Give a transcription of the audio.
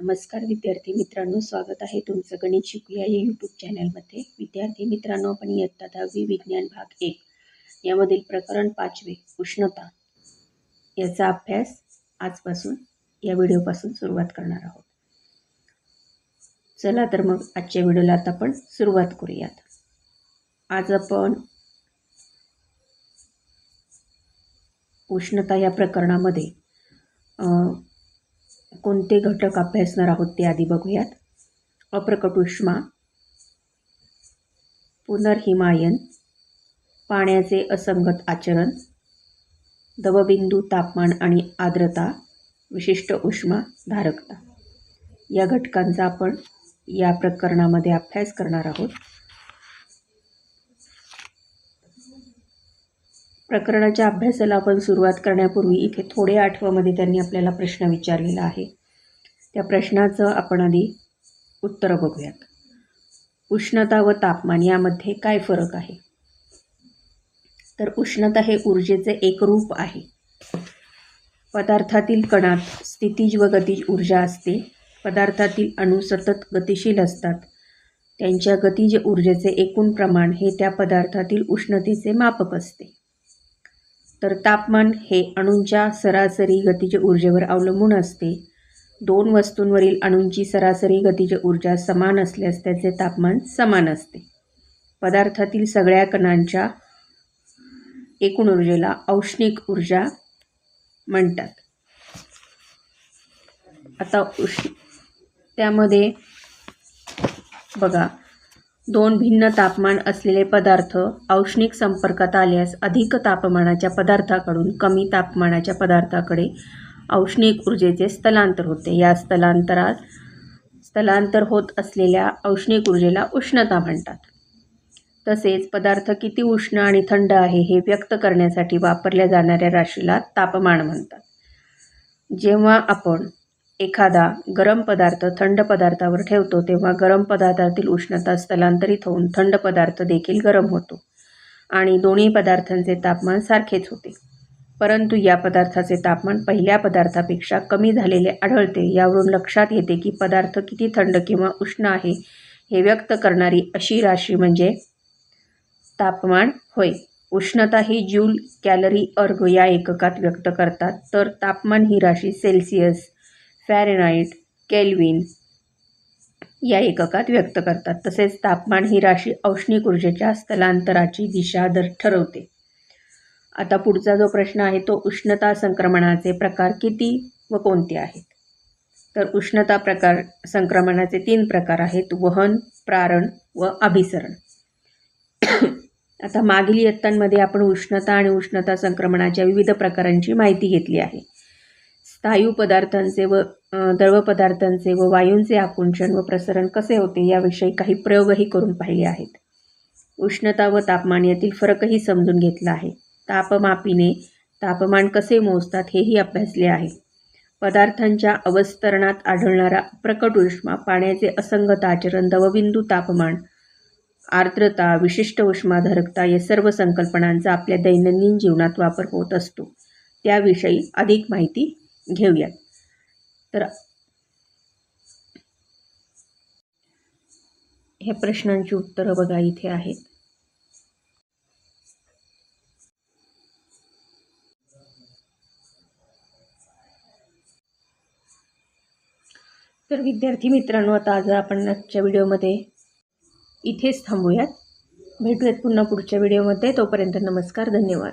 नमस्कार विद्यार्थी मित्रांनो स्वागत आहे तुमचं गणित शिकूया या यूट्यूब चॅनलमध्ये विद्यार्थी मित्रांनो आपण इयत्ता दहावी विज्ञान भाग एक. यामधील प्रकरण पाचवे उष्णता. याचा अभ्यास आजपासून या व्हिडिओपासून सुरुवात करणार आहोत. चला तर मग आजच्या व्हिडिओला आता आपण सुरुवात करूयात. आज आपण उष्णता या प्रकरणामध्ये कोणते घटक अभ्यासणार आहोत ते आधी बघूयात. अप्रकट उष्मा पुनर्हिमायन पाण्याचे असंगत आचरण दवबिंदू तापमान आणि आर्द्रता विशिष्ट उष्मा धारकता. या घटकांचा आपण या प्रकरणामध्ये अभ्यास करणार आहोत. प्रकरणाच्या अभ्यासाला आपण सुरुवात करण्यापूर्वी इथे थोड्या आठवामध्ये त्यांनी आपल्याला प्रश्न विचारलेला आहे. त्या प्रश्नाचं आपण आधी उत्तरं बघूयात. उष्णता व तापमान यामध्ये काय फरक आहे? तर उष्णता हे ऊर्जेचे एक रूप आहे. पदार्थातील कणात स्थितीज व गतिज ऊर्जा असते. पदार्थातील अणू सतत गतिशील असतात. त्यांच्या गतिज ऊर्जेचे एकूण प्रमाण हे त्या पदार्थातील उष्णतेचे मापक असते. तर तापमान हे अणूंच्या सरासरी गतीच्या ऊर्जेवर अवलंबून असते. दोन वस्तूंवरील अणूंची सरासरी गतीची ऊर्जा समान असल्यास त्याचे तापमान समान असते. पदार्थातील सगळ्या कणांच्या एकूण ऊर्जेला औष्णिक ऊर्जा म्हणतात. आता उष्ण त्यामध्ये बघा दोन भिन्न तापमान असलेले पदार्थ औष्णिक संपर्कात आल्यास अधिक तापमानाच्या पदार्थाकडून कमी तापमानाच्या पदार्थाकडे औष्णिक ऊर्जेचे स्थलांतर होते. या स्थलांतरात स्थलांतर होत असलेल्या औष्णिक ऊर्जेला उष्णता म्हणतात. तसेच पदार्थ किती उष्ण आणि थंड आहे हे व्यक्त करण्यासाठी वापरल्या जाणाऱ्या राशीला तापमान म्हणतात. जेव्हा आपण एखादा गरम पदार्थ थंड पदार्थावर ठेवतो तेव्हा गरम पदार्थातील उष्णता स्थलांतरित होऊन थंड पदार्थ देखील गरम होतो आणि दोन्ही पदार्थांचे तापमान सारखेच होते. परंतु या पदार्थाचे तापमान पहिल्या पदार्थापेक्षा कमी झालेले आढळते यावरून लक्षात येते की पदार्थ किती थंड किंवा उष्ण आहे हे व्यक्त करणारी अशी राशी म्हणजे तापमान होय. उष्णता ही जूल कॅलरी अर्ग या एककात व्यक्त करतात तर तापमान ही राशी सेल्सिअस फॅरेनाईट केल्विन या एककात व्यक्त करतात. तसेच तापमान ही राशी औष्णिक ऊर्जेच्या स्थलांतराची दिशा दर ठरवते. आता पुढचा जो प्रश्न आहे तो उष्णता संक्रमणाचे प्रकार किती व कोणते आहेत? तर उष्णता प्रकार संक्रमणाचे तीन प्रकार आहेत वहन प्रारण व अभिसरण. आता मागील इयत्तांमध्ये आपण उष्णता आणि उष्णता संक्रमणाच्या विविध प्रकारांची माहिती घेतली आहे. स्थायू पदार्थांचे व द्रव पदार्थांचे व वायूंचे आकुंचन व प्रसरण कसे होते याविषयी काही प्रयोगही करून पाहिले आहेत. उष्णता व तापमान यातील फरकही समजून घेतला आहे. तापमापीने तापमान कसे मोजतात हेही अभ्यासले आहे. पदार्थांच्या अवस्तरणात आढळणारा प्रकट उष्मा पाण्याचे असंगत आचरण दवबिंदू तापमान आर्द्रता विशिष्ट उष्माधारकता या सर्व संकल्पनांचा आपल्या दैनंदिन जीवनात वापर होत असतो. त्याविषयी अधिक माहिती घेऊयात. तर ह्या प्रश्नांची उत्तरं बघा इथे आहेत. तर विद्यार्थी मित्रांनो आता आज आपण आजच्या व्हिडिओमध्ये इथेच थांबूयात. भेटूयात पुन्हा पुढच्या व्हिडिओमध्ये. तोपर्यंत नमस्कार धन्यवाद.